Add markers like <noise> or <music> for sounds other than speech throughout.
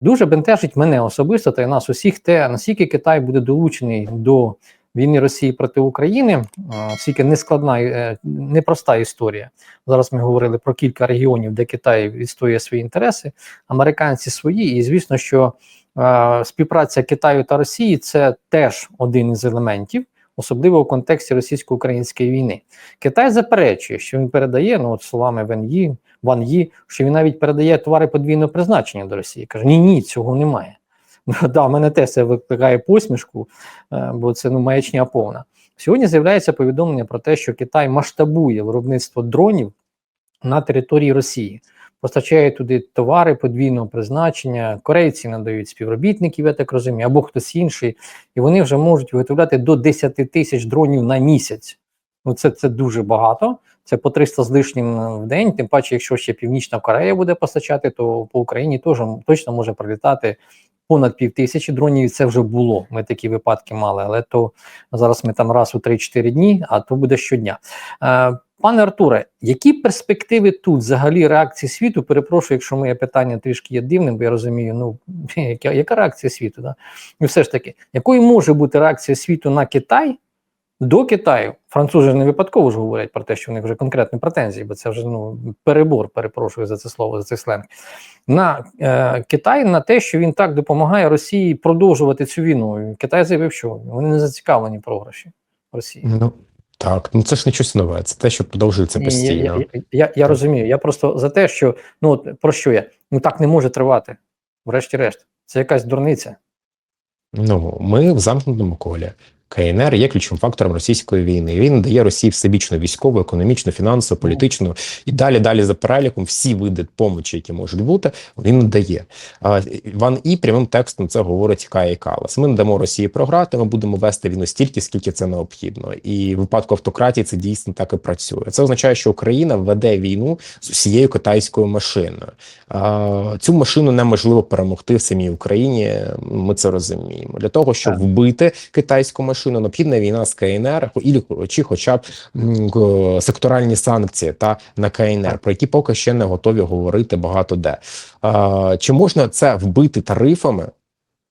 Дуже бентежить мене особисто та й нас усіх те, наскільки Китай буде долучений до війни Росії проти України, скільки нескладна, е, непроста історія. Зараз ми говорили про кілька регіонів, де Китай відстоює свої інтереси, американці свої, і звісно, що співпраця Китаю та Росії це теж один із елементів, особливо в контексті російсько-української війни. Китай заперечує, що він передає, ну от словами Ван Ї, Ван Ї, що він навіть передає товари подвійного призначення до Росії. Каже: ні, ні, цього немає. <laughs> Да, в мене теж це викликає посмішку, е, бо це ну маячня повна. Сьогодні з'являється повідомлення про те, що Китай масштабує виробництво дронів на території Росії, постачає туди товари подвійного призначення. Корейці надають співробітників, я так розумію, або хтось інший, і вони вже можуть виготовляти до 10 тисяч дронів на місяць. Ну це, це дуже багато. Це по 300 з лишнім в день. Тим паче, якщо ще Північна Корея буде постачати, то по Україні теж точно може прилітати понад пів тисячі дронів. Це вже було. Ми такі випадки мали, але то зараз ми там раз у 3-4 дні, а то буде щодня. Пане Артуре, які перспективи тут взагалі реакції світу? Перепрошую, якщо моє питання трішки є дивним, бо я розумію, ну <laughs> яка, яка реакція світу? Да? І все ж таки, якою може бути реакція світу на Китай до Китаю? Французи не випадково ж говорять про те, що в них вже конкретні претензії, бо це вже ну перебор, перепрошую за це слово, за цей сленг. На е, Китай на те, що він так допомагає Росії продовжувати цю війну. Китай заявив, що вони не зацікавлені програші Росії. Ну так, ну це ж не щось нове. Це те, що продовжується постійно. Я, я, я, я розумію. Я просто за те, що ну от про що я? Ну так не може тривати. Врешті-решт, це якась дурниця. Ну ми в замкнутому колі. КНР є ключовим фактором російської війни. Він дає Росії всебічну військову, економічну, фінансову, політичну і далі, далі за переліком всі види помочі, які можуть бути, він надає. Ван і прямим текстом це говорить Кая Калас. Ми не дамо Росії програти. Ми будемо вести війну стільки, скільки це необхідно. І в випадку автократії це дійсно так і працює. Це означає, що Україна веде війну з усією китайською машиною. Цю машину неможливо перемогти в самій Україні. Ми це розуміємо. Для того щоб вбити китайську машину, необхідна війна з КНР, і чи хоча б секторальні санкції та на КНР, про які поки ще не готові говорити багато де. Чи можна це вбити тарифами?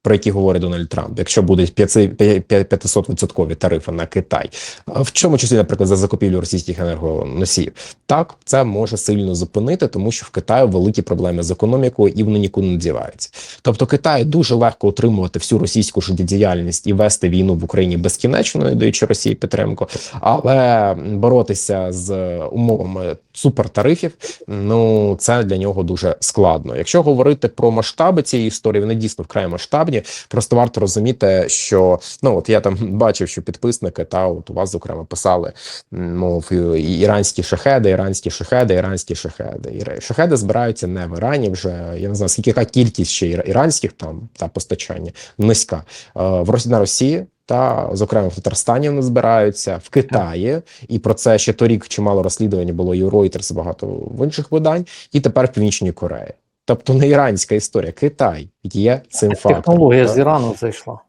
Про які говорить Дональд Трамп, якщо будуть 500 відсоткові тарифи на Китай, в чому числі, наприклад, за закупівлю російських енергоносіїв, так це може сильно зупинити, тому що в Китаю великі проблеми з економікою і вони нікуди не діваються. Тобто, Китаю дуже легко утримувати всю російську життєдіяльність і вести війну в Україні безкінечно, даючи Росії підтримку, але боротися з умовами супертарифів, ну це для нього дуже складно. Якщо говорити про масштаби цієї історії, вони дійсно вкрай масштабні. Просто варто розуміти, що ну от я там <laughs> бачив, що підписники та от у вас зокрема писали, мов і- іранські шахеди, іранські шахеди, іранські шахеди. І шахеди збираються не в Ірані. Вже я не знаю скільки кількість ще іранських там та постачання низька Е, в на Росії. Та зокрема в Татарстані вони збираються в Китаї, і про це ще торік чимало розслідувань було і у Reuters, багато в інших видань, і тепер в Північній Кореї. Тобто не іранська історія, Китай є цим фактором. Технологія з Ірану зайшла.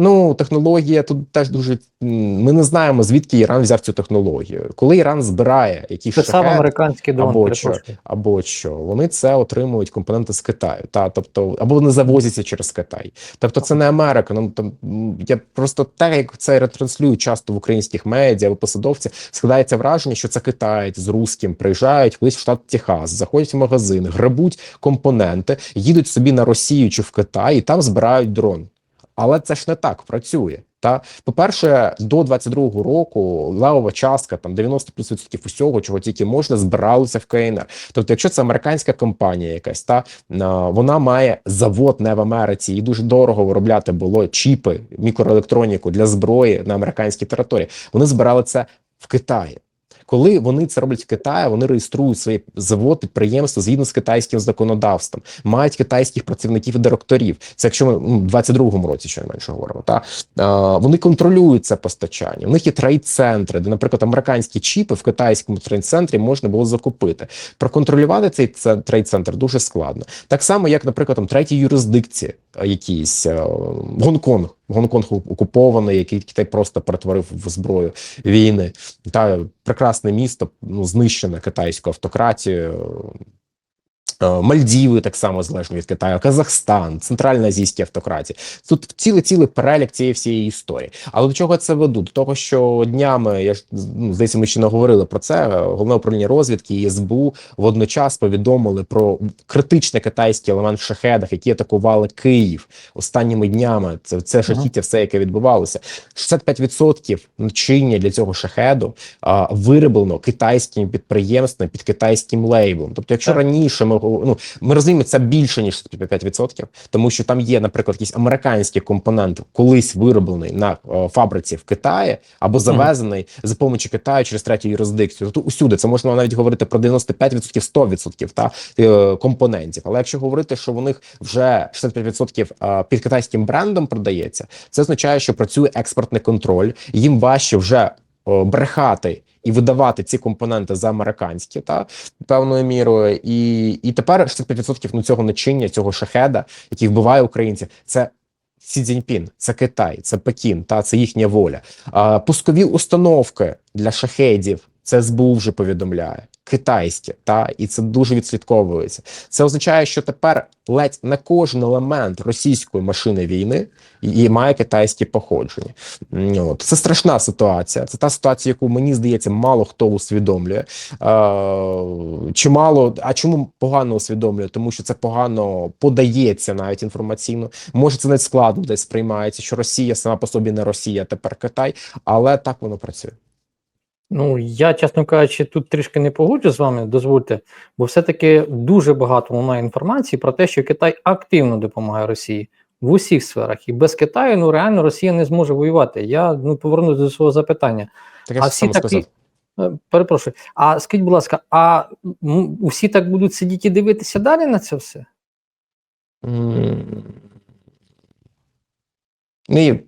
Ну, технологія тут теж дуже ми не знаємо звідки Іран взяв цю технологію. Коли Іран збирає якісь Це сам американський дрон, або що, або що вони це отримують компоненти з Китаю, та тобто або вони завозяться через Китай. Тобто, це не Америка. Ну там я просто те, як це ретранслюють часто в українських медіа або посадовці, складається враження, що це китаєць з русським приїжджають колись в штат Техас, заходять в магазин, грабуть компоненти, їдуть собі на Росію чи в Китай, і там збирають дрон. Але це ж не так працює. Та по-перше, до 22-го року левова частка там 90 плюс відсотків усього, чого тільки можна, збиралося в КНР. Тобто, якщо це американська компанія, якась та вона має завод не в Америці, і дуже дорого виробляти було чіпи, мікроелектроніку для зброї на американській території. Вони збирали це в Китаї. Коли вони це роблять в Китаї, вони реєструють свої завод, підприємства згідно з китайським законодавством, мають китайських працівників і директорів. Це якщо ми ну, в 22-му році, що менше говоримо, та а, вони контролюють це постачання. У них є трейд-центри, де, наприклад, американські чіпи в китайському трейд-центрі можна було закупити. Проконтролювати цей це- трейд-центр дуже складно. Так само, як, наприклад, там треті юрисдикції, якісь Гонконг. Гонконг окупований, який Китай просто перетворив в зброю війни. Та прекрасне місто, ну знищене китайською автократією. Мальдіви так само залежно від Китаю, Казахстан, Центральна Азійські автократії. Тут цілий цілий перелік цієї всієї історії. Але до чого це веду? До того, що днями я ж ну, здається, ми ще не говорили про це. Головне управління розвідки і СБУ водночас повідомили про критичний китайський елемент в шахедах, які атакували Київ останніми днями. Це це жахіття, все, яке відбувалося. 65% начиння для цього шахеду а, вироблено китайським підприємством під китайським лейблом. Тобто, якщо Так. раніше ми ну, ми розуміємо, це більше ніж 65%, тому що там є, наприклад, якийсь американський компонент, колись вироблений на е, фабриці в Китаї або завезений за допомогою Китаю через третю юрисдикцію. Тут усюди це можна навіть говорити про 95%, 100% та е, компонентів. Але якщо говорити, що в них вже 65% е, під китайським брендом продається, це означає, що працює експортний контроль. Їм важче вже брехати і видавати ці компоненти за американські, та певною мірою, і, і тепер 65% ну, цього начиння, цього шахеда, який вбиває українців, це. Сі Цзіньпін, це Китай, це Пекін, та це їхня воля. А, пускові установки для шахедів це СБУ вже повідомляє. Китайські, та і це дуже відслідковується. Це означає, що тепер ледь не кожен елемент російської машини війни і має китайське походження. От це страшна ситуація. Це та ситуація, яку мені здається, мало хто усвідомлює. Е, чимало, а чому погано усвідомлює? Тому що це погано подається навіть інформаційно. Може, це навіть складно десь сприймається, що Росія сама по собі не Росія, тепер Китай, але так воно працює. Ну, я, чесно кажучи, тут трішки не погоджу з вами, дозвольте, бо все-таки дуже багато лунає інформації про те, що Китай активно допомагає Росії в усіх сферах. І без Китаю ну реально Росія не зможе воювати. Я ну повернусь до свого запитання. Так я А всі такі- сказав. Е, Перепрошую, а скажіть, будь ласка, а усі так будуть сидіти і дивитися далі на це все? М, Ну і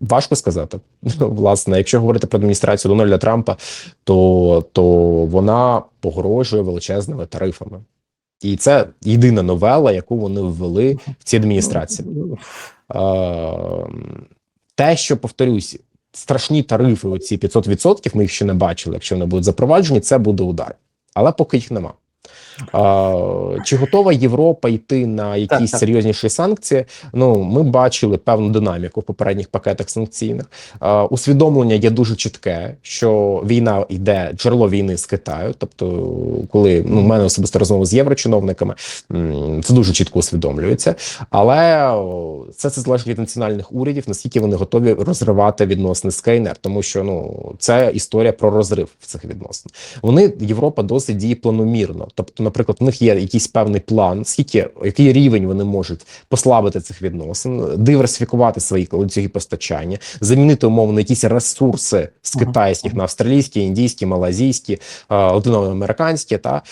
важко сказати. Ну, <laughs> Власне, якщо говорити про адміністрацію Дональда Трампа, то, то вона погрожує величезними тарифами. І це єдина новела, яку вони ввели в цій адміністрації. Е, те, що повторюсь, страшні тарифи, оці 500%, ми їх ще не бачили. Якщо вони будуть запроваджені, це буде удар. Але поки їх нема. Чи готова Європа йти на якісь так. серйозніші санкції? Ну, ми бачили певну динаміку в попередніх пакетах санкційних. Усвідомлення є дуже чітке, що війна йде джерело війни з Китаю. Тобто, коли ну, в мене особисто розмови з єврочиновниками, це дуже чітко усвідомлюється. Але це це залежить від національних урядів, наскільки вони готові розривати відносини з КНР, тому що ну це історія про розрив цих відносин. Вони Європа досить діє планомірно. Тобто, наприклад, в них є якийсь певний план, скільки який рівень вони можуть послабити цих відносин, диверсифікувати свої ланцюги постачання, замінити умовно якісь ресурси з китайських на австралійські, індійські, малазійські, е, латиноамериканські, та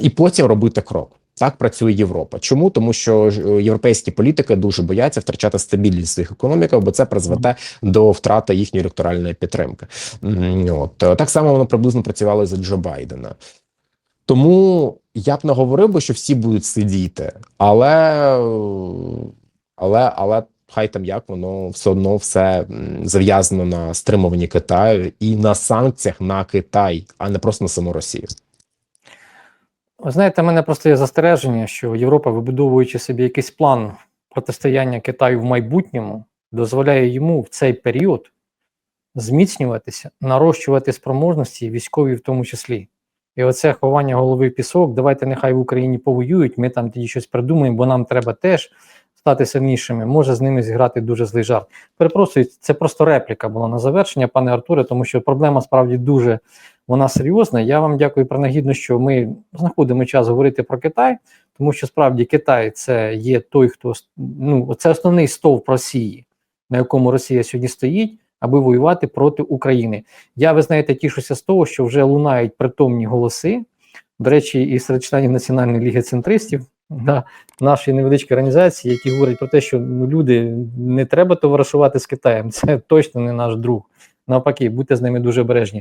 і потім робити крок. Так працює Європа. Чому? Тому що е, європейські політики дуже бояться втрачати стабільність своїх економіках, бо це призведе до втрати їхньої електоральної підтримки. От Е, так само воно приблизно працювало за Джо Байдена. Тому я б не говорив би, що всі будуть сидіти, але, але, але хай там як воно все одно все зав'язано на стримуванні Китаю і на санкціях на Китай, а не просто на саму Росію. Ви знаєте, в мене просто є застереження, що Європа, вибудовуючи собі якийсь план протистояння Китаю в майбутньому, дозволяє йому в цей період зміцнюватися, нарощувати спроможності, військові в тому числі. І оце ховання голови в пісок, давайте нехай в Україні повоюють, ми там тоді щось придумаємо, бо нам треба теж стати сильнішими, може з ними зіграти дуже злий жарт. Перепрошую, це просто репліка була на завершення, пане Артуре, тому що проблема справді дуже вона серйозна. Я вам дякую принагідно, що ми знаходимо час говорити про Китай, тому що справді Китай це є той, хто ну це основний стовп Росії, на якому Росія сьогодні стоїть, аби воювати проти України. Я ви знаєте, тішуся з того, що вже лунають притомні голоси. До речі, і серед членів Національної ліги центристів да, нашої невеличкої організації, які говорять про те, що ну, люди не треба товаришувати з Китаєм, <laughs> це точно не наш друг. Навпаки, будьте з ними дуже обережні.